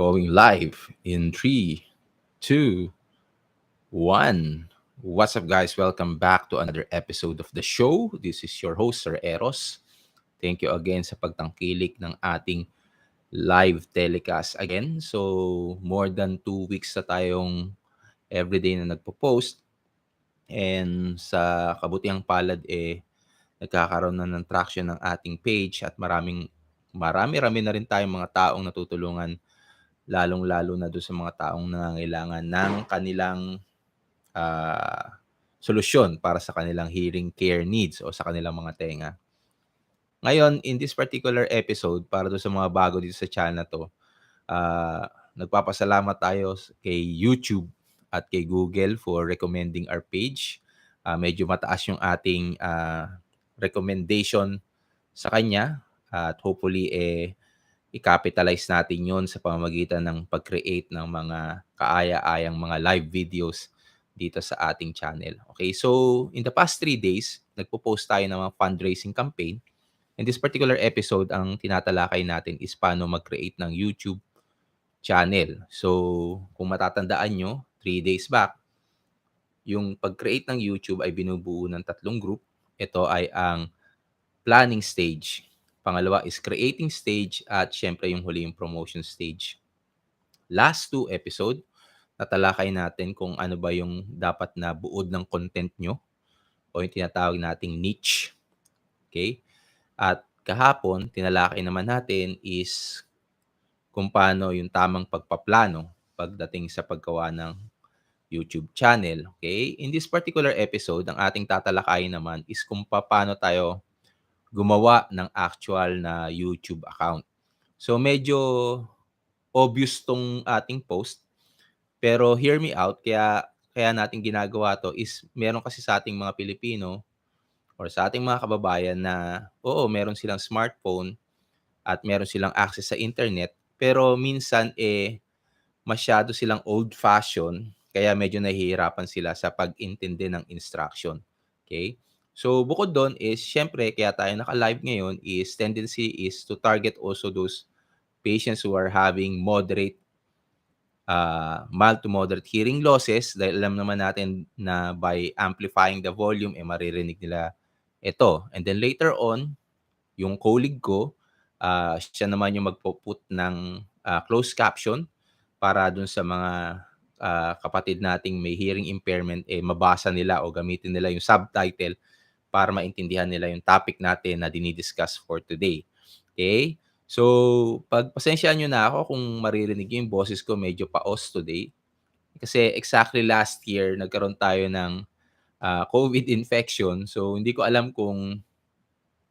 Going live in 3, 2, 1. What's up, guys? Welcome back to another episode of the show. This is your host, Sir Eros. Thank you again sa pagtangkilik ng ating live telecast again. So, more than two weeks na tayong everyday na nagpo-post. And sa kabutiang palad, eh, nagkakaroon na ng traction ng ating page at maraming marami-rami na rin tayong mga taong natutulungan lalong-lalo na doon sa mga taong nangangailangan ng kanilang uh, solusyon para sa kanilang hearing care needs o sa kanilang mga tenga. Ngayon, in this particular episode, para doon sa mga bago dito sa channel na to, uh, nagpapasalamat tayo kay YouTube at kay Google for recommending our page. Uh, medyo mataas yung ating uh, recommendation sa kanya at hopefully eh i-capitalize natin yon sa pamamagitan ng pag-create ng mga kaaya-ayang mga live videos dito sa ating channel. Okay, so in the past three days, nagpo-post tayo ng mga fundraising campaign. In this particular episode, ang tinatalakay natin is paano mag-create ng YouTube channel. So, kung matatandaan nyo, three days back, yung pag-create ng YouTube ay binubuo ng tatlong group. Ito ay ang planning stage, Pangalawa is creating stage at syempre yung huli yung promotion stage. Last two episode, natalakay natin kung ano ba yung dapat na buod ng content nyo o yung tinatawag nating niche. Okay? At kahapon, tinalakay naman natin is kung paano yung tamang pagpaplano pagdating sa paggawa ng YouTube channel. Okay? In this particular episode, ang ating tatalakayin naman is kung paano tayo gumawa ng actual na YouTube account. So medyo obvious tong ating post. Pero hear me out, kaya kaya natin ginagawa to is meron kasi sa ating mga Pilipino or sa ating mga kababayan na oo, meron silang smartphone at meron silang access sa internet, pero minsan eh masyado silang old fashion kaya medyo nahihirapan sila sa pag-intindi ng instruction. Okay? So bukod doon is syempre kaya tayo naka-live ngayon is tendency is to target also those patients who are having moderate uh, mild to moderate hearing losses dahil alam naman natin na by amplifying the volume eh maririnig nila ito. And then later on, yung colleague ko, uh, siya naman yung magpo-put ng uh, closed caption para dun sa mga uh, kapatid nating may hearing impairment eh mabasa nila o gamitin nila yung subtitle para maintindihan nila yung topic natin na dinidiscuss for today. Okay? So, pagpasensyaan nyo na ako kung maririnig yung boses ko medyo paos today. Kasi exactly last year, nagkaroon tayo ng uh, COVID infection. So, hindi ko alam kung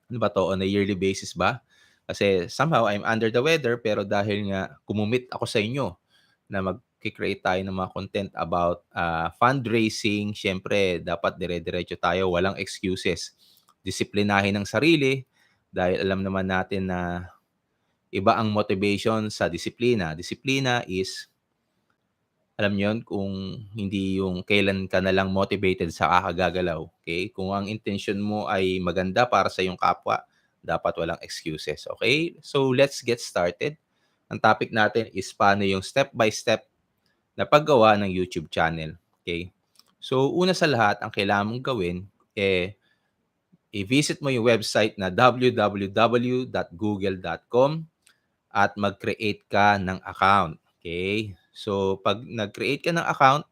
ano ba to, on a yearly basis ba? Kasi somehow I'm under the weather pero dahil nga kumumit ako sa inyo na mag create tayo ng mga content about uh, fundraising, syempre dapat dire-diretso tayo, walang excuses. Disiplinahin ang sarili dahil alam naman natin na iba ang motivation sa disiplina. Disiplina is alam niyo kung hindi yung kailan ka na lang motivated sa kakagagalaw. Okay? Kung ang intention mo ay maganda para sa iyong kapwa, dapat walang excuses. Okay? So, let's get started. Ang topic natin is paano yung step-by-step na paggawa ng YouTube channel. Okay? So, una sa lahat, ang kailangan mong gawin, eh, i-visit mo yung website na www.google.com at mag-create ka ng account. Okay? So, pag nag-create ka ng account,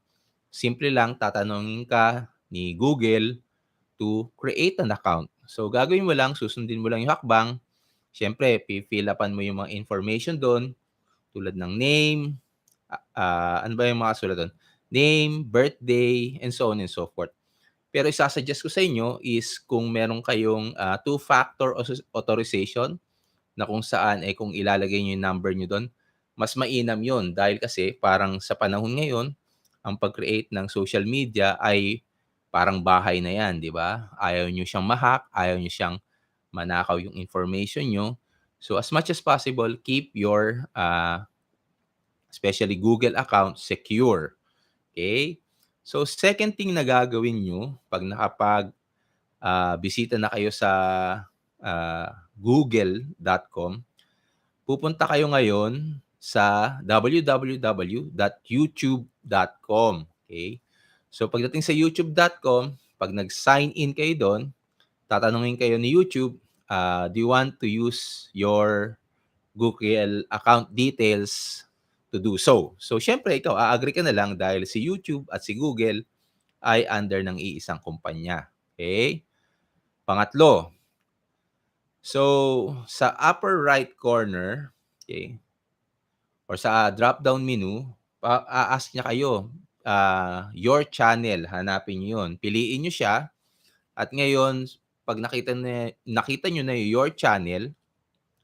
simple lang tatanungin ka ni Google to create an account. So, gagawin mo lang, susundin mo lang yung hakbang. Siyempre, fill upan mo yung mga information doon tulad ng name, uh, ano ba yung mga sulat doon? Name, birthday, and so on and so forth. Pero isasuggest ko sa inyo is kung meron kayong uh, two-factor authorization na kung saan eh kung ilalagay niyo yung number niyo doon, mas mainam yon dahil kasi parang sa panahon ngayon, ang pag-create ng social media ay parang bahay na yan, di ba? Ayaw niyo siyang mahak, ayaw niyo siyang manakaw yung information niyo. So as much as possible, keep your uh, especially Google account, secure. Okay? So, second thing na gagawin nyo pag nakapag uh, bisita na kayo sa uh, google.com, pupunta kayo ngayon sa www.youtube.com. Okay? So pagdating sa youtube.com, pag nag-sign in kayo doon, tatanungin kayo ni YouTube, uh, do you want to use your Google account details to do so? So syempre ikaw, a-agree ka na lang dahil si YouTube at si Google ay under ng iisang kumpanya. Okay? Pangatlo, so sa upper right corner, okay, or sa drop-down menu, a-ask niya kayo, uh, your channel, hanapin niyo yun. Piliin niyo siya, at ngayon, pag nakita, na, nakita niyo na your channel,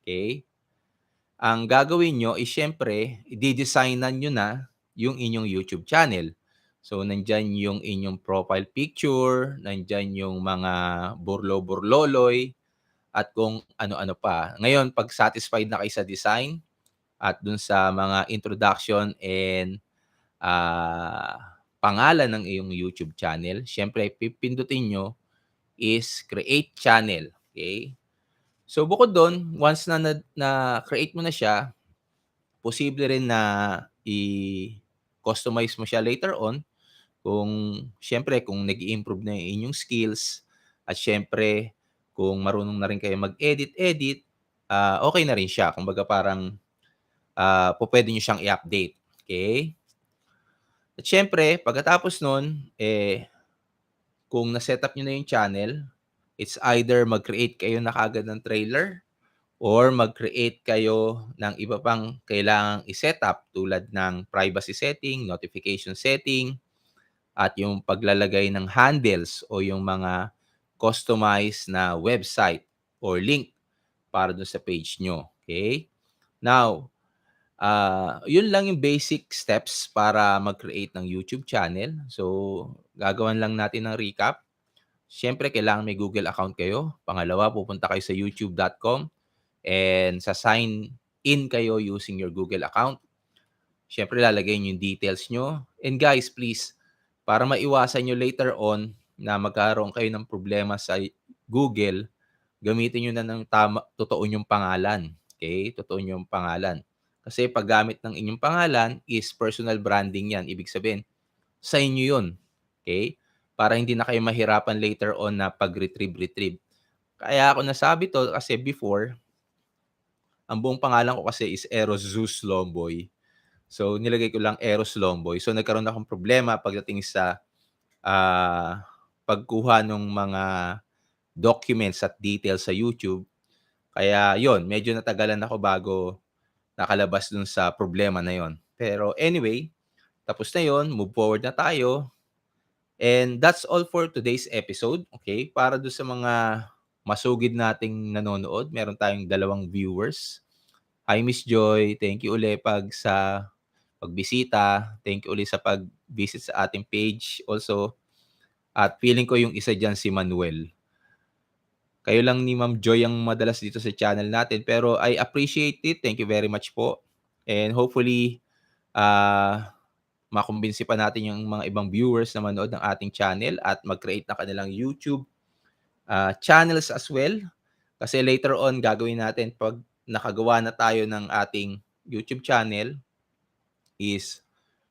okay, ang gagawin niyo is syempre, i-designan niyo na yung inyong YouTube channel. So, nandyan yung inyong profile picture, nandyan yung mga burlo-burloloy, at kung ano-ano pa. Ngayon, pag satisfied na kayo sa design, at dun sa mga introduction and uh, pangalan ng iyong YouTube channel, syempre pipindutin nyo is create channel. Okay? So bukod doon, once na, na, na create mo na siya, posible rin na i-customize mo siya later on kung syempre kung nag improve na yung inyong skills at syempre kung marunong na rin kayo mag-edit-edit, uh, okay na rin siya. Kumbaga parang uh, po pwede nyo siyang i-update. Okay? At syempre, pagkatapos nun, eh, kung na-set up nyo na yung channel, it's either mag-create kayo na kagad ng trailer or mag-create kayo ng iba pang kailangang i-set up tulad ng privacy setting, notification setting, at yung paglalagay ng handles o yung mga customized na website or link para dun sa page nyo. Okay? Now, uh, yun lang yung basic steps para mag-create ng YouTube channel. So, gagawan lang natin ng recap. Siyempre, kailangan may Google account kayo. Pangalawa, pupunta kayo sa youtube.com and sa sign in kayo using your Google account. Siyempre, lalagay nyo yung details nyo. And guys, please, para maiwasan nyo later on na magkaroon kayo ng problema sa Google, gamitin nyo na ng tama, totoo yung pangalan. Okay? Totoo yung pangalan. Kasi paggamit ng inyong pangalan is personal branding yan. Ibig sabihin, sa inyo yun. Okay? Para hindi na kayo mahirapan later on na pag-retrieve-retrieve. Kaya ako nasabi to kasi before, ang buong pangalan ko kasi is Eros Zeus Lomboy. So, nilagay ko lang Eros Lomboy. So, nagkaroon akong problema pagdating sa uh, pagkuha ng mga documents at details sa YouTube. Kaya, yon medyo natagalan ako bago nakalabas dun sa problema na yon. Pero anyway, tapos na yon, move forward na tayo. And that's all for today's episode. Okay? Para do sa mga masugid nating nanonood, meron tayong dalawang viewers. Hi Miss Joy, thank you uli pag sa pagbisita. Thank you uli sa pag-visit sa ating page also. At feeling ko yung isa diyan si Manuel. Kayo lang ni Ma'am Joy ang madalas dito sa channel natin. Pero I appreciate it. Thank you very much po. And hopefully, uh, makumbinsi pa natin yung mga ibang viewers na manood ng ating channel at mag-create na kanilang YouTube uh, channels as well. Kasi later on, gagawin natin pag nakagawa na tayo ng ating YouTube channel is,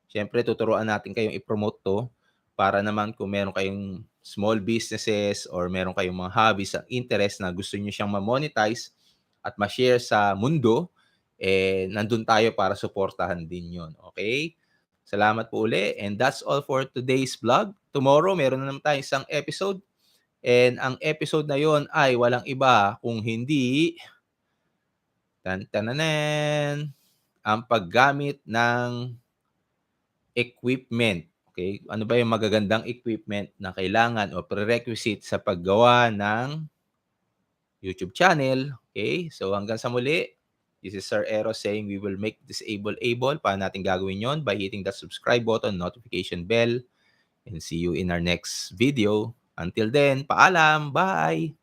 syempre, tuturuan natin kayong i-promote to para naman kung meron kayong small businesses or meron kayong mga hobbies at interest na gusto niyo siyang ma-monetize at ma-share sa mundo, eh, nandun tayo para suportahan din yon Okay? Salamat po uli. And that's all for today's vlog. Tomorrow, meron na naman tayo isang episode. And ang episode na yon ay walang iba kung hindi tan tananen ang paggamit ng equipment Okay? Ano ba yung magagandang equipment na kailangan o prerequisite sa paggawa ng YouTube channel? Okay? So hanggang sa muli, this is Sir Eros saying we will make disable able. Paano natin gagawin yon By hitting the subscribe button, notification bell, and see you in our next video. Until then, paalam. Bye!